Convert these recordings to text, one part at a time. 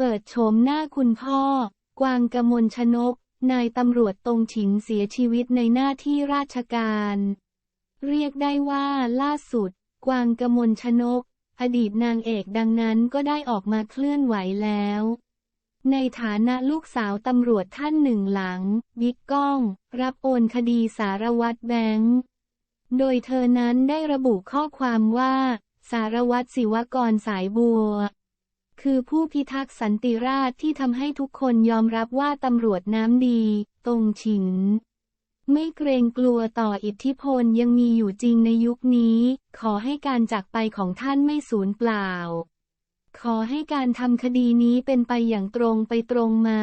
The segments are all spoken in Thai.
เปิดโฉมหน้าคุณพ่อ กวางกมลชนก นายตำรวจตรงฉินเสียชีวิตในหน้าที่ราชการ เรียกได้ว่าล่าสุด กวางกมลชนก อดีตนางเอกดังนั้นก็ได้ออกมาเคลื่อนไหวแล้ว ในฐานะลูกสาวตำรวจท่านหนึ่งหลัง บิ๊กก้อง รับโอนคดีสารวัตรแบงค์ โดยเธอนั้นได้ระบุข้อความว่า สารวัตรศิวกรสายบัว คือผู้พิทักษ์สันติราษฎร์ที่ทำให้ทุกคนยอมรับว่าตำรวจน้ำดี ตรงฉิน ไม่เกรงกลัวต่ออิทธิพลยังมีอยู่จริงในยุคนี้ ขอให้การจากไปของท่านไม่สูญเปล่า ขอให้การทำคดีนี้เป็นไปอย่างตรงไปตรงมา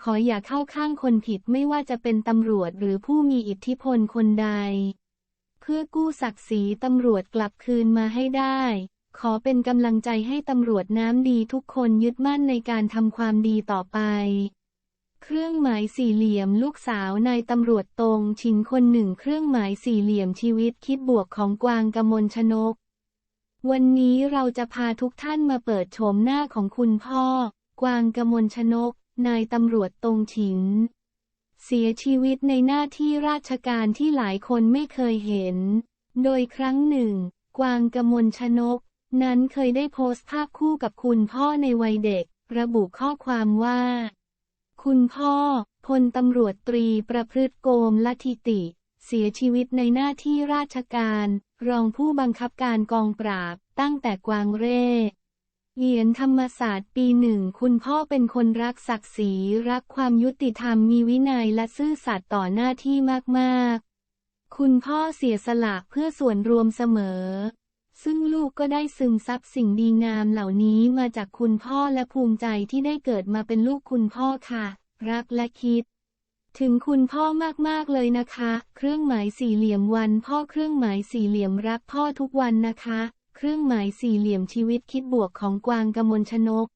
ขออย่าเข้าข้างคนผิดไม่ว่าจะเป็นตำรวจหรือผู้มีอิทธิพลคนใด เพื่อกู้ศักดิ์ศรีตำรวจกลับคืนมาให้ได้ ขอเป็นกำลังใจให้ตำรวจน้ำดีทุกคนยึดมั่นในการทำความดีต่อไป เครื่องหมายสี่เหลี่ยมลูกสาวนายตำรวจตรงชินคนหนึ่งเครื่องหมายสี่เหลี่ยมชีวิตคิดบวกของกวางกมลชนก วันนี้เราจะพาทุกท่านมาเปิดโฉมหน้าของคุณพ่อ กวางกมลชนก นายตำรวจตรงฉินเสียชีวิตในหน้าที่ราชการที่หลายคนไม่เคยเห็น โดยครั้งหนึ่ง กวางกมลชนก นั้นเคยได้โพสต์ภาพคู่กับคุณพ่อในวัยเด็ก ระบุข้อความว่า คุณพ่อพลตำรวจตรีประพฤติโกมละทิติ เสียชีวิตในหน้าที่ราชการ รองผู้บังคับการกองปราบ ตั้งแต่กวางเร่เรียนธรรมศาสตร์ปีหนึ่งคุณพ่อเป็นคนรักศักดิ์ศรีรักความยุติธรรมมีวินัยและซื่อสัตย์ต่อหน้าที่มาก ๆ คุณพ่อเสียสละเพื่อส่วนรวมเสมอ ซึ่งลูกก็ได้ซึมซับสิ่งดีงามเหล่านี้มาจากคุณพ่อและภูมิใจที่ได้เกิดมาเป็นลูกคุณพ่อค่ะ รักและคิด ถึงคุณพ่อมากๆเลยนะคะ เครื่องหมายสี่เหลี่ยมวันพ่อเครื่องหมายสี่เหลี่ยมรักพ่อทุกวันนะคะ เครื่องหมายสี่เหลี่ยมชีวิตคิดบวกของกวางกมลชนก